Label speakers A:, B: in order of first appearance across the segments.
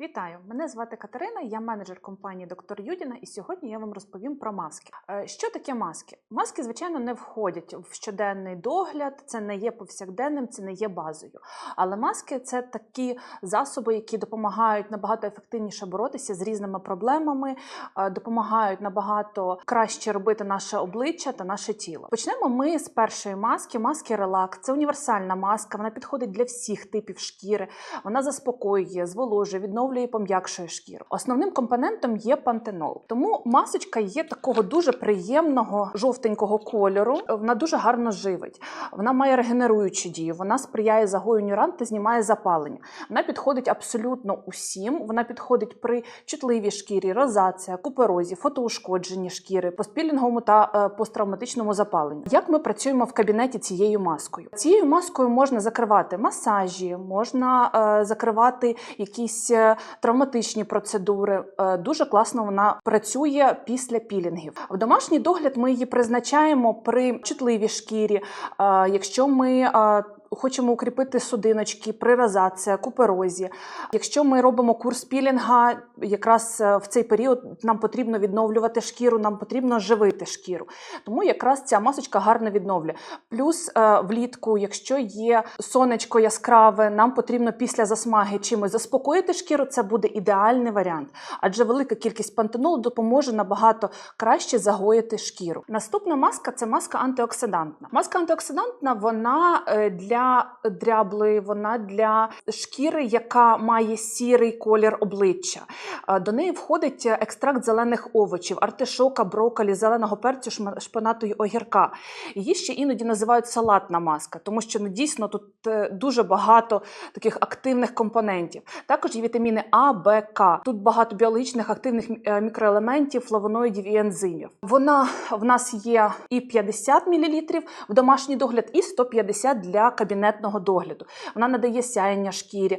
A: Вітаю! Мене звати Катерина, я менеджер компанії Доктор Юдіна, і сьогодні я вам розповім про маски. Е, Що таке маски? Маски, звичайно, не входять в щоденний догляд, це не є повсякденним, це не є базою. Але маски це такі засоби, які допомагають набагато ефективніше боротися з різними проблемами, е, допомагають набагато краще робити наше обличчя та наше тіло. Почнемо ми з першої маски. Маски Релак. Це універсальна маска. Вона підходить для всіх типів шкіри. Вона заспокоює, зволожує, відновлює і пом'якшує шкіру. Основним компонентом є пантенол. Тому масочка є такого дуже приємного жовтенького кольору. Вона дуже гарно живить. Вона має регенеруючу дію. Вона сприяє загоєнню ран та знімає запалення. Вона підходить абсолютно усім. Вона підходить при чутливій шкірі, розація, куперозі, фотоушкодженні шкіри, постпілінговому та е, посттравматичному запаленні. Як ми працюємо в кабінеті цією маскою? Цією маскою можна закривати масажі, можна е, закривати якісь е, травматичні процедури. Е, дуже класно вона працює після пілінгів. В домашній догляд ми її призначаємо при чутливій шкірі. Е, якщо ми е, Хочемо укріпити судиночки, при розації, куперозі. Якщо ми робимо курс пілінга, якраз е, в цей період нам потрібно відновлювати шкіру, нам потрібно живити шкіру. Тому якраз ця масочка гарно відновлює. Плюс е, влітку, якщо є сонечко яскраве, нам потрібно після засмаги чимось заспокоїти шкіру. Це буде ідеальний варіант, адже велика кількість пантенолу допоможе набагато краще загоїти шкіру. Наступна маска це маска антиоксидантна. Маска антиоксидантна вона е, для дряблої, вона для шкіри, яка має сірий колір обличчя. Е, До неї входить екстракт зелених овочів, артишока, брокколі, зеленого перцю, шпинату й огірка. Її ще іноді називають салатна маска, тому що ну, дійсно тут е, дуже багато таких активних компонентів. Також є вітаміни А, Б, К. Тут багато біологічних активних е, мікроелементів, флавоноїдів і ензимів. Вона в нас є і 50 мл в домашній догляд, і 150 для кабінетного догляду. Вона надає сяєння шкірі,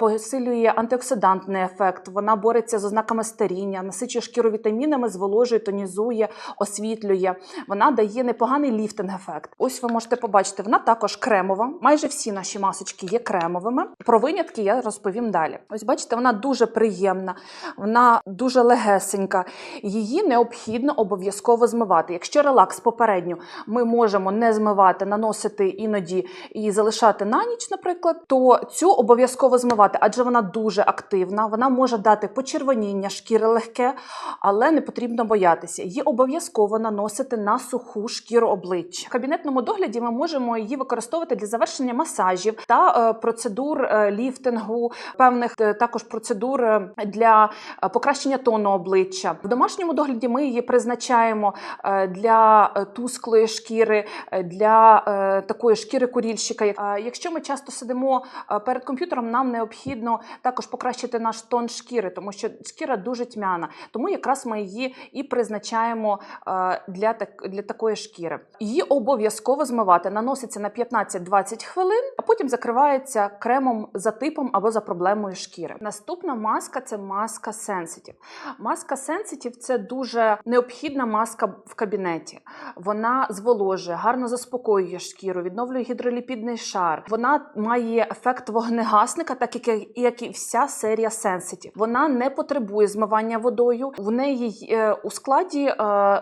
A: посилює антиоксидантний ефект. Вона бореться з ознаками старіння, насичує шкіру вітамінами, зволожує, тонізує, освітлює. Вона дає непоганий ліфтинг-ефект. Ось ви можете побачити, вона також кремова. Майже всі наші масочки є кремовими. Про винятки я розповім далі. Ось бачите, вона дуже приємна, вона дуже легесенька. Її необхідно обов'язково змивати. Якщо релакс попередньо ми можемо не змивати, наносити іноді і залишати на ніч, наприклад, то цю обов'язково змивати, адже вона дуже активна. Вона може дати почервоніння шкіри легке, але не потрібно боятися. Її обов'язково наносити на суху шкіру обличчя. В кабінетному догляді ми можемо її використовувати для завершення масажів та е, процедур е, ліфтингу, певних е, також процедур для покращення тону обличчя. В домашньому догляді ми її призначаємо для тусклої шкіри, для такої шкіри курільщика. Е, Якщо ми часто сидимо е, перед комп'ютером, нам необхідно також покращити наш тон шкіри, тому що шкіра дуже тьмяна. Тому якраз ми її і призначаємо е, для, так, для такої шкіри. Її обов'язково змивати. Наноситься на 15-20 хвилин, а потім закривається кремом за типом або за проблемою шкіри. Наступна маска це маска Sensitive. Маска Sensitive – це дуже необхідна маска в кабінеті. Вона зволожує, гарно заспокоює шкіру, відновлює гідроліпідний шар. Вона має ефект вогнегасника, так як, як і вся серія Sensitive. Вона не потребує змивання водою. В неї е, у складі е,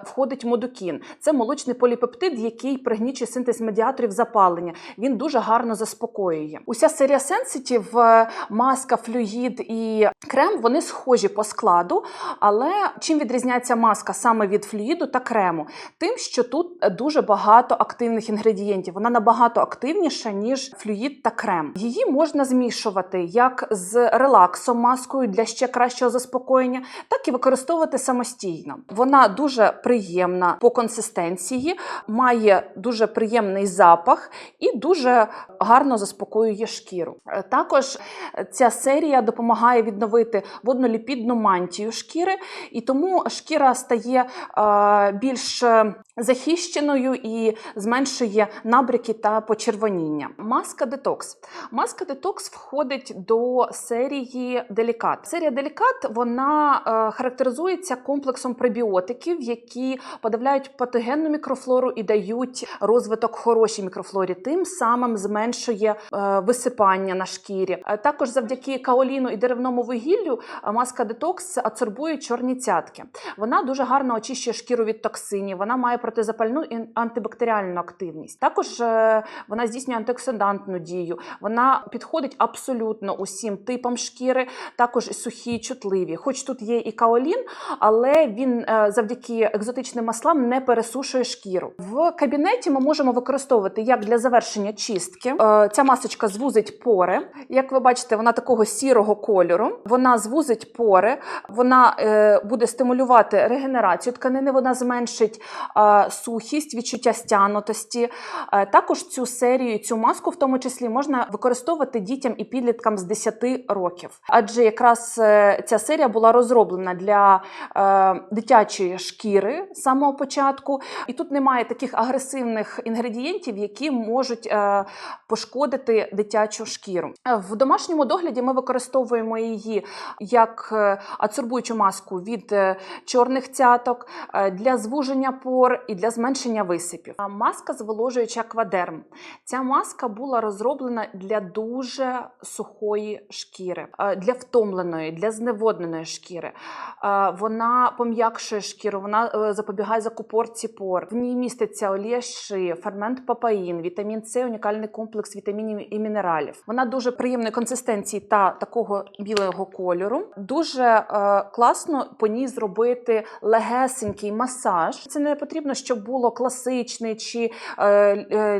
A: входить модукін. Це молочний поліпептид, який пригнічує синтез медіаторів запалення. Він дуже гарно заспокоює. Уся серія Sensitive, е, маска, флюїд і крем вони схожі по складу. Але чим відрізняється маска саме від флюїду та крему? Тим, що тут дуже багато активних інгредієнтів. Вона набагато активніша, ніж флюїд та крем. Її можна змішувати як з релаксом маскою для ще кращого заспокоєння, так і використовувати самостійно. Вона дуже приємна по консистенції, має дуже приємний запах і дуже гарно заспокоює шкіру. Е, Також ця серія допомагає відновити водноліпідну мантію шкіри, і тому шкіра стає е, більш е, захищеною і зменшує набряки та почервоніння почервоніння. Маска детокс. Маска детокс входить до серії Делікат. Серія Делікат вона е, характеризується комплексом пребіотиків, які подавляють патогенну мікрофлору і дають розвиток хорошій мікрофлорі, тим самим зменшує е, висипання на шкірі. Е, Також завдяки каоліну і деревному вугіллю е, маска детокс адсорбує чорні цятки. Вона дуже гарно очищує шкіру від токсинів. Вона має протизапальну і антибактеріальну активність. Також е, вона здійснює антиоксидантну дію. Вона підходить абсолютно усім типам шкіри, також і сухі, чутливі. Хоч тут є і каолін, але він е, завдяки екзотичним маслам не пересушує шкіру. В кабінеті ми можемо використовувати як для завершення чистки. Е, Ця масочка звузить пори. Як ви бачите, вона такого сірого кольору. Вона звузить пори, вона е, буде стимулювати регенерацію тканини, вона зменшить сухість, відчуття стянутості. Також цю серію, цю маску в тому числі можна використовувати дітям і підліткам з 10 років. Адже якраз е, ця серія була розроблена для е, дитячої шкіри з самого початку, і тут немає таких агресивних інгредієнтів, які можуть е, пошкодити дитячу шкіру. В домашньому догляді ми використовуємо її як е, адсорбуючу маску від е, чорних цяток для звуження пор і для зменшення висипів. Маска зволожуюча аквадерм. Ця маска була розроблена для дуже сухої шкіри, е, для втомленої, для зневодненої шкіри. Е, Вона пом'якшує шкіру, вона е, запобігає закупорці пор. В ній міститься олія ши, фермент папаїн, вітамін С, унікальний комплекс вітамінів і мінералів. Вона дуже приємної консистенції та такого білого кольору. Дуже класно по ній зробити легесенький масаж. Це не потрібно, щоб було класичний чи е,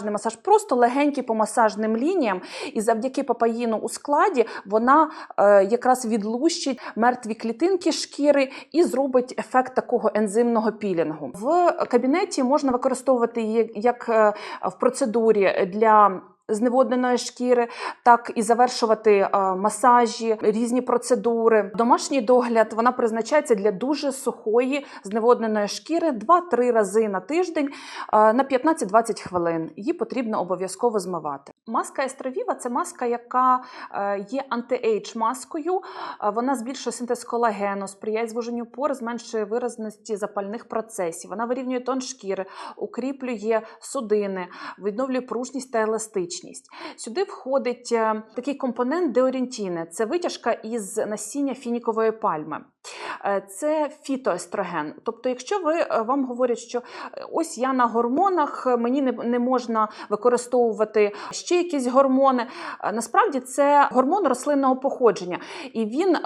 A: е, масаж, просто легенький по масажним лініям. І завдяки папаїну у складі вона е, якраз відлущить мертві клітинки шкіри і зробить ефект такого ензимного пілінгу. В кабінеті можна використовувати як е, в процедурі для зневодненої шкіри, так і завершувати е, масажі, різні процедури. Домашній догляд вона призначається для дуже сухої зневодненої шкіри 2-3 рази на тиждень е, на 15-20 хвилин. Її потрібно обов'язково змивати. Маска естровіва це маска, яка е, є анти-ейдж маскою. Е, Вона збільшує синтез колагену, сприяє звуженню пор, зменшує виразності запальних процесів. Вона вирівнює тон шкіри, укріплює судини, відновлює пружність та еластичність. Сюди входить е, такий компонент деорієнтіни. Це витяжка із насіння фінікової пальми. Е, Це фітоестроген. Тобто, якщо ви е, вам говорять, що е, ось я на гормонах, мені не, не можна використовувати ще якісь гормони. Насправді це гормон рослинного походження, і він е,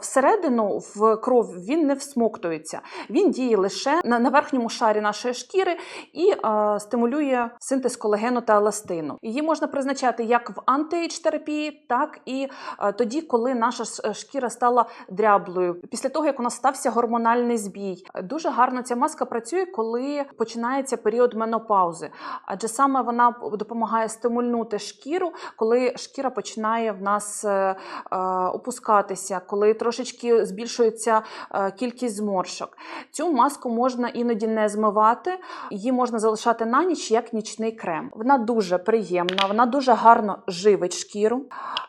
A: всередину в кров він не всмоктується. Він діє лише на, на верхньому шарі нашої шкіри і е, стимулює синтез колагену та еластину. Її можна призначати як в антиейдж терапії, так і е, тоді, коли наша шкіра стала дряблою. Після того, як у нас стався гормональний збій. Дуже гарно ця маска працює, коли починається період менопаузи, адже саме вона допомагає стимульнути шкіру, коли шкіра починає в нас е, е, опускатися, коли трошечки збільшується е, кількість зморшок. Цю маску можна іноді не змивати, її можна залишати на ніч як нічний крем. Вона дуже приємна, вона дуже гарно живить шкіру.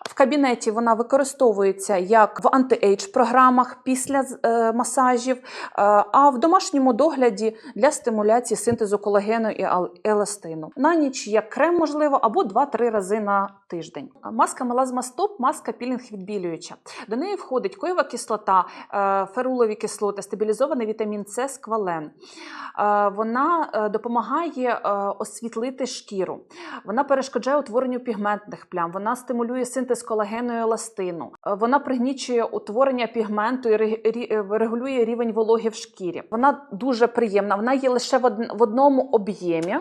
A: В кабінеті вона використовується як в анти-ейдж програмах після е, масажів, е, а в домашньому догляді для стимуляції синтезу колагену і еластину. На ніч як крем, можливо, або 2-3 рази на тиждень. Маска Мелазма Стоп, маска пілінг відбілююча. До неї входить коєва кислота, е, ферулові кислоти, стабілізований вітамін С, сквален. Вона допомагає освітлити шкіру. Вона перешкоджає утворенню пігментних плям, вона стимулює синтез колагену і еластину. Вона пригнічує утворення пігменту і регулює рівень вологи в шкірі. Вона дуже приємна. Вона є лише в одному об'ємі.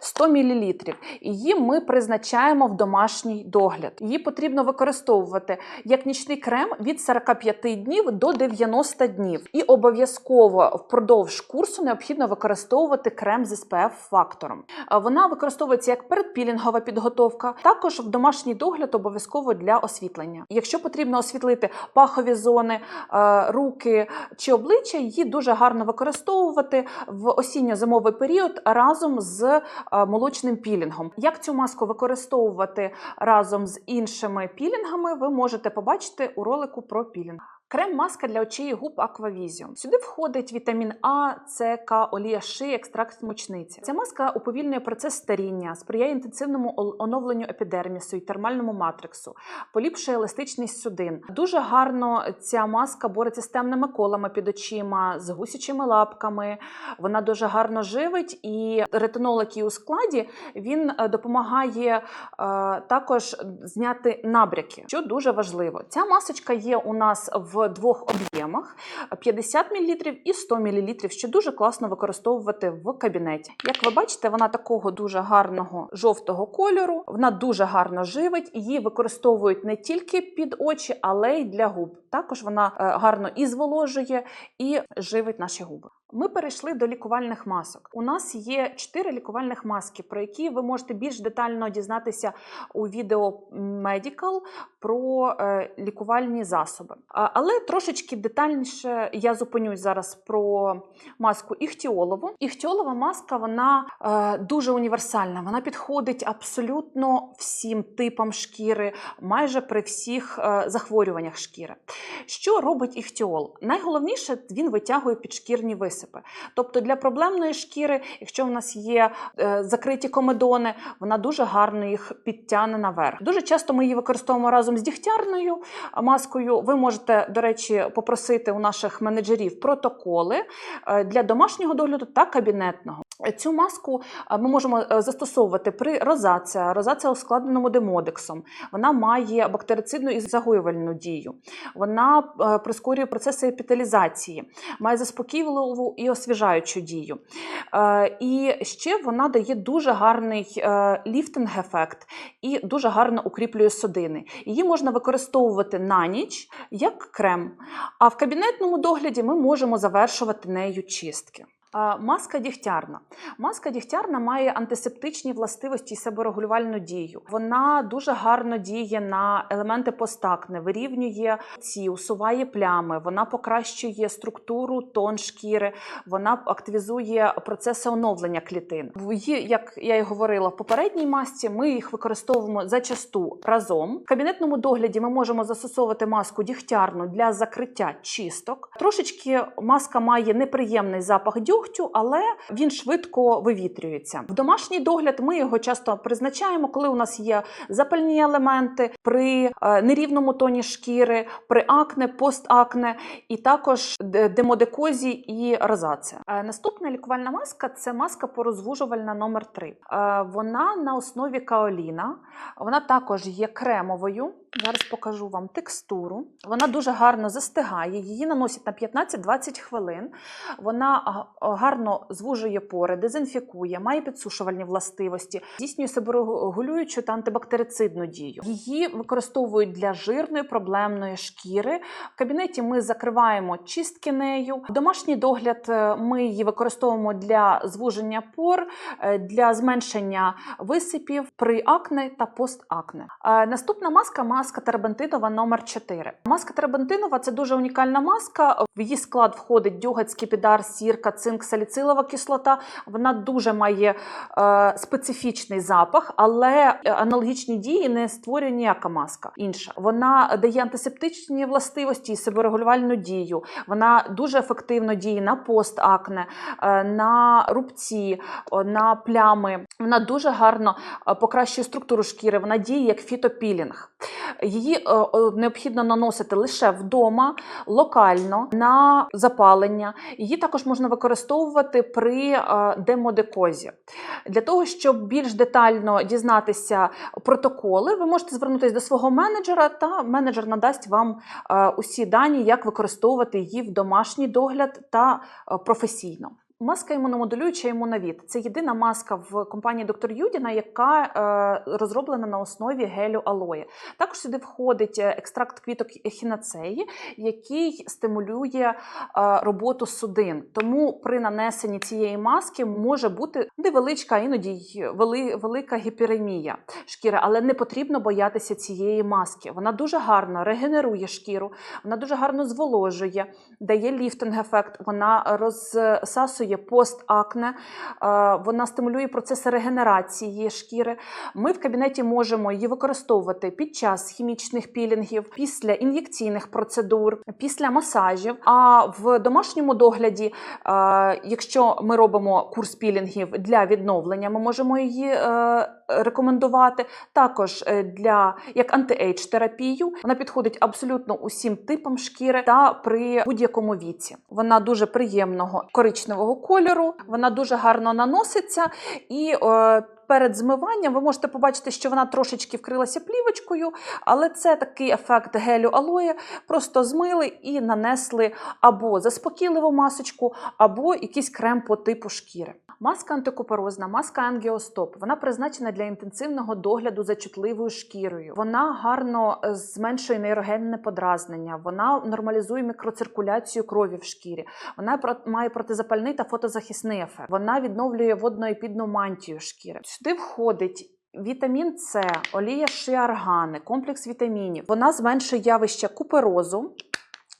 A: 100 мл. Її ми призначаємо в домашній догляд. Її потрібно використовувати як нічний крем від 45 днів до 90 днів. І обов'язково впродовж курсу необхідно використовувати крем з SPF фактором. Вона використовується як передпілінгова підготовка, також в домашній догляд обов'язково для освітлення. Якщо потрібно освітлити пахові зони, е, руки чи обличчя, її дуже гарно використовувати в осінньо-зимовий період разом з молочним пілінгом. Як цю маску використовувати разом з іншими пілінгами, ви можете побачити у ролику про пілінг. Крем-маска для очей і губ Aquavisium. Сюди входить вітамін А, С, К, олія ши, екстракт мочниці. Ця маска уповільнює процес старіння, сприяє інтенсивному оновленню епідермісу і термальному матриксу, поліпшує еластичність судин. Дуже гарно ця маска бореться з темними колами під очима, з гусячими лапками. Вона дуже гарно живить, і ретинол, який у складі, він е, допомагає е, також зняти набряки, що дуже важливо. Ця масочка є у нас в двох об'ємах: 50 мл і 100 мл, що дуже класно використовувати в кабінеті. Як ви бачите, вона такого дуже гарного жовтого кольору. Вона дуже гарно живить. Її використовують не тільки під очі, але й для губ. Також вона е, гарно і зволожує, і живить наші губи. Ми перейшли до лікувальних масок. У нас є чотири лікувальних маски, про які ви можете більш детально дізнатися у відео Medical про е, лікувальні засоби. Але трошечки детальніше я зупинюсь зараз про маску іхтіолову. Іхтіолова маска вона е, дуже універсальна. Вона підходить абсолютно всім типам шкіри, майже при всіх е, захворюваннях шкіри. Що робить іхтіол? Найголовніше він витягує підшкірні висипи. Тобто для проблемної шкіри, якщо в нас є е, закриті комедони, вона дуже гарно їх підтягне наверх. Дуже часто ми її використовуємо разом з дігтярною маскою. Ви можете, до речі, попросити у наших менеджерів протоколи е, для домашнього догляду та кабінетного. Цю маску е, ми можемо е, застосовувати при розація, розація ускладненому демодексом. Вона має бактерицидну і загоювальну дію. Вона е, прискорює процеси епіталізації, має заспокійливу і освіжаючу дію. І ще вона дає дуже гарний ліфтинг-ефект і дуже гарно укріплює судини. Її можна використовувати на ніч як крем. А в кабінетному догляді ми можемо завершувати нею чистки. Маска дігтярна. Маска дігтярна має антисептичні властивості і себорегулювальну дію. Вона дуже гарно діє на елементи постакне, вирівнює ці, усуває плями, вона покращує структуру, тон шкіри, вона активізує процеси оновлення клітин. Її, як я і говорила в попередній масці, ми їх використовуємо зачасту разом. В кабінетному догляді ми можемо застосовувати маску дігтярну для закриття чисток. Трошечки маска має неприємний запах дьогтю, але він швидко вивітрюється. В домашній догляд ми його часто призначаємо, коли у нас є запальні елементи при е, нерівному тоні шкіри, при акне, постакне і також демодекозі і розація. Е, Наступна лікувальна маска це маска порозвужувальна номер 3 Е, Вона на основі каоліна, вона також є кремовою. Зараз покажу вам текстуру. Вона дуже гарно застигає, її наносять на 15-20 хвилин. Вона а, гарно звужує пори, дезінфікує, має підсушувальні властивості, здійснює себорегулюючу та антибактерицидну дію. Її використовують для жирної проблемної шкіри. В кабінеті ми закриваємо чистки нею. Домашній догляд е, ми її використовуємо для звуження пор, е, для зменшення висипів при акне та постакне. Е, Наступна маска маска тербентинова номер 4 Маска тербентинова це дуже унікальна маска. В її склад входить дьоготь, скіпідар, сірка, цинк, саліцилова кислота. Вона дуже має е, специфічний запах, але аналогічні дії не створює ніяка маска інша. Вона дає антисептичні властивості і себорегулювальну дію. Вона дуже ефективно діє на постакне, е, на рубці, на плями. Вона дуже гарно е, покращує структуру шкіри. Вона діє як фітопілінг. Її е, е, необхідно наносити лише вдома, локально на запалення. Її також можна використовувати при е, демодекозі. Для того, щоб більш детально дізнатися протоколи, ви можете звернутися до свого менеджера, та менеджер надасть вам е, усі дані, як використовувати її в домашній догляд та е, професійно. Маска імуномодулююча імуновід це єдина маска в компанії доктор Юдіна, яка е, розроблена на основі гелю алої. Також сюди входить е, екстракт квіток ехінацеї, який стимулює е, роботу судин. Тому при нанесенні цієї маски може бути невеличка, іноді й вели, велика гіперемія шкіри, але не потрібно боятися цієї маски. Вона дуже гарно регенерує шкіру, вона дуже гарно зволожує, дає ліфтинг-ефект, вона розсасує стимулює постакне, е, вона стимулює процеси регенерації шкіри. Ми в кабінеті можемо її використовувати під час хімічних пілінгів, після ін'єкційних процедур, після масажів. А в домашньому догляді, е, якщо ми робимо курс пілінгів для відновлення, ми можемо її е, рекомендувати. Також для як антиейдж терапію вона підходить абсолютно усім типам шкіри та при будь-якому віці. Вона дуже приємного коричневого кольору, вона дуже гарно наноситься і. Е, Перед змиванням ви можете побачити, що вона трошечки вкрилася плівочкою, але це такий ефект гелю алоє. Просто змили і нанесли або заспокійливу масочку, або якийсь крем по типу шкіри. Маска антикуперозна, маска ангіостоп. Вона призначена для інтенсивного догляду за чутливою шкірою. Вона гарно е, зменшує нейрогенне подразнення, вона нормалізує мікроциркуляцію крові в шкірі. Вона має протизапальний та фотозахисний ефект. Вона відновлює водноепідну мантію шкіри. Сюди входить. Вітамін С, олія шиаргани, комплекс вітамінів. Вона зменшує явище куперозу,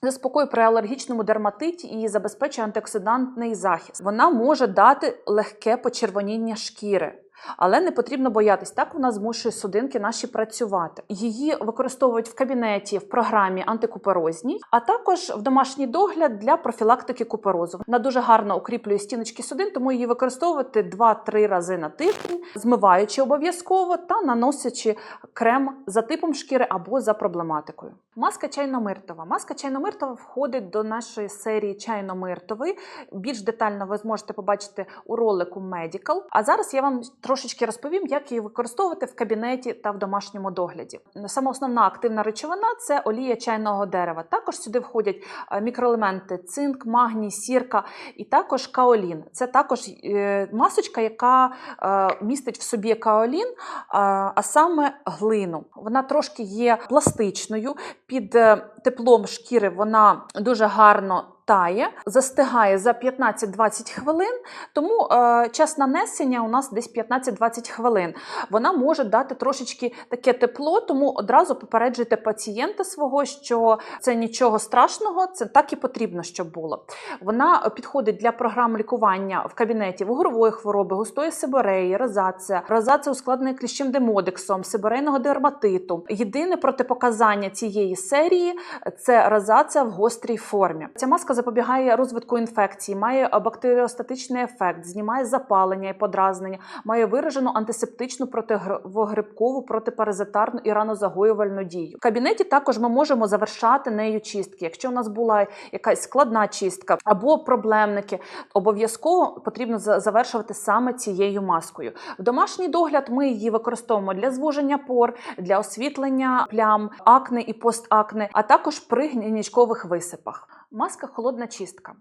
A: заспокоює при алергічному дерматиті і забезпечує антиоксидантний захист. Вона може дати легке почервоніння шкіри. Але не потрібно боятись, так вона змушує судинки наші працювати. Її використовують в кабінеті в програмі антикуперозній, а також в домашній догляд для профілактики куперозу. Вона дуже гарно укріплює стіночки судин, тому її використовувати 2-3 рази на тиждень, змиваючи обов'язково та наносячи крем за типом шкіри або за проблематикою. Маска чайно-миртова. Маска чайно-миртова входить до нашої серії чайно-миртовий. Більш детально ви зможете побачити у ролику Medical. А зараз я вам трошечки розповім, як її використовувати в кабінеті та в домашньому догляді. Сама основна активна речовина це олія чайного дерева. Також сюди входять е, мікроелементи цинк, магній, сірка і також каолін. Це також е, масочка, яка е, містить в собі каолін, а саме глину. Вона трошки є пластичною. Під теплом шкіри вона дуже гарно тає, застигає за 15-20 хвилин, тому е, час нанесення у нас десь 15-20 хвилин. Вона може дати трошечки таке тепло, тому одразу попереджуйте пацієнта свого, що це нічого страшного, це так і потрібно, щоб було. Вона підходить для програм лікування в кабінеті вугрової хвороби, густої сибореї, розація, розація ускладнена кліщем демодексом, сибирейного дерматиту. Єдине протипоказання цієї серії це розація в гострій формі. Ця маска запобігає розвитку інфекції, має бактеріостатичний ефект, знімає запалення і подразнення, має виражену антисептичну протигрибкову, протипаразитарну і ранозагоювальну дію. В кабінеті також ми можемо завершати нею чистки. Якщо у нас була якась складна чистка або проблемники, обов'язково потрібно завершувати саме цією маскою. В домашній догляд ми її використовуємо для звуження пор, для освітлення плям, акне і постакне, а також при гнічкових висипах. Маска холодна чистка.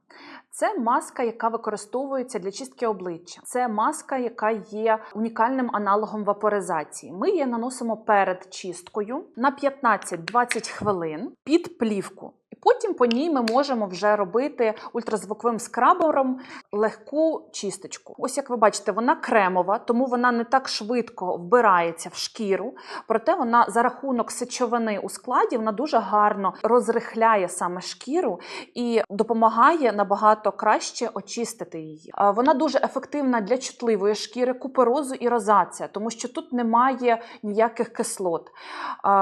A: Це маска, яка використовується для чистки обличчя. Це маска, яка є унікальним аналогом вапоризації. Ми її наносимо перед чисткою на 15-20 хвилин під плівку. І потім по ній ми можемо вже робити ультразвуковим скрабером легку чисточку. Ось як ви бачите, вона кремова, тому вона не так швидко вбирається в шкіру. Проте вона за рахунок сечовини у складі вона дуже гарно розрихляє саме шкіру і допомагає набагато краще очистити її. Вона дуже ефективна для чутливої шкіри, куперозу і розація, тому що тут немає ніяких кислот.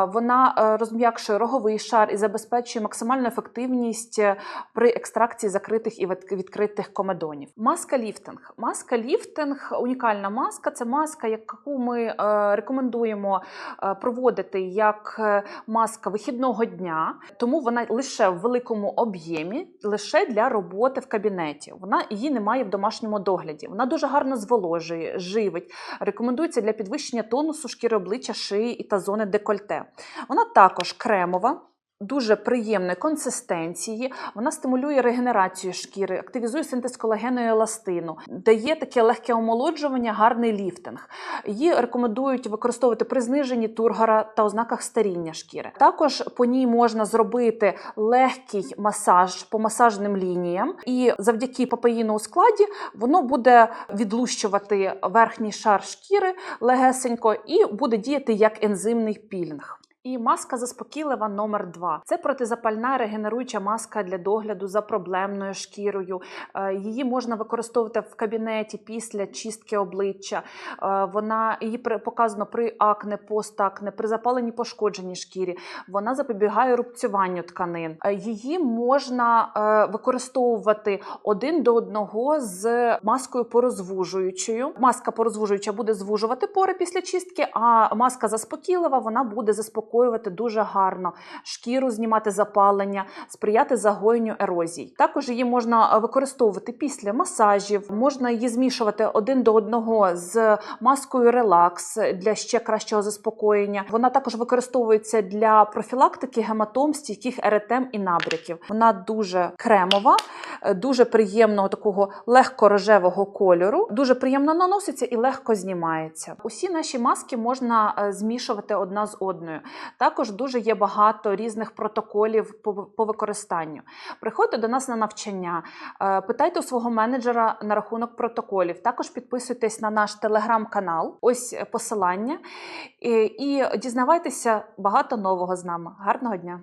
A: Вона е, розм'якшує роговий шар і забезпечує максимальну ефективність е, при екстракції закритих і відкритих комедонів. Маска ліфтинг. Маска ліфтинг унікальна маска. Це маска, яку ми е, рекомендуємо е, проводити як маска вихідного дня, тому вона лише в великому об'ємі, лише для роботи в кабінеті. Вона її немає в домашньому догляді. Вона дуже гарно зволожує, живить. Рекомендується для підвищення тонусу шкіри обличчя, шиї і та зони декольте. Вона також кремова. Дуже приємної консистенції, вона стимулює регенерацію шкіри, активізує синтез колагену і еластину, дає таке легке омолоджування, гарний ліфтинг. Її рекомендують використовувати при зниженні тургора та ознаках старіння шкіри. Також по ній можна зробити легкий масаж по масажним лініям, і завдяки папаїну у складі воно буде відлущувати верхній шар шкіри легесенько і буде діяти як ензимний пілінг. І маска заспокійлива номер 2 Це протизапальна регенеруюча маска для догляду за проблемною шкірою. Е, Її можна використовувати в кабінеті після чистки обличчя. Е, Вона її показано при акне, постакне, при запаленні пошкодженій шкірі. Вона запобігає рубцюванню тканин. Е, Її можна використовувати один до одного з маскою порозвужуючою. Маска порозвужуюча буде звужувати пори після чистки, а маска заспокійлива вона буде заспокоювати дуже гарно шкіру, знімати запалення, сприяти загоєнню ерозій. Також її можна е, використовувати після масажів, можна її змішувати один до одного з маскою релакс для ще кращого заспокоєння. Вона також використовується для профілактики гематом, стійких еретем і набряків. Вона дуже кремова, е, дуже приємного такого легко рожевого кольору, дуже приємно наноситься і легко знімається. Усі наші маски можна е, змішувати одна з одною. Також дуже є багато різних протоколів по, по використанню. Приходьте до нас на навчання, е, питайте у свого менеджера на рахунок протоколів. Також підписуйтесь на наш телеграм-канал. Ось посилання. І, і дізнавайтеся багато нового з нами. Гарного дня!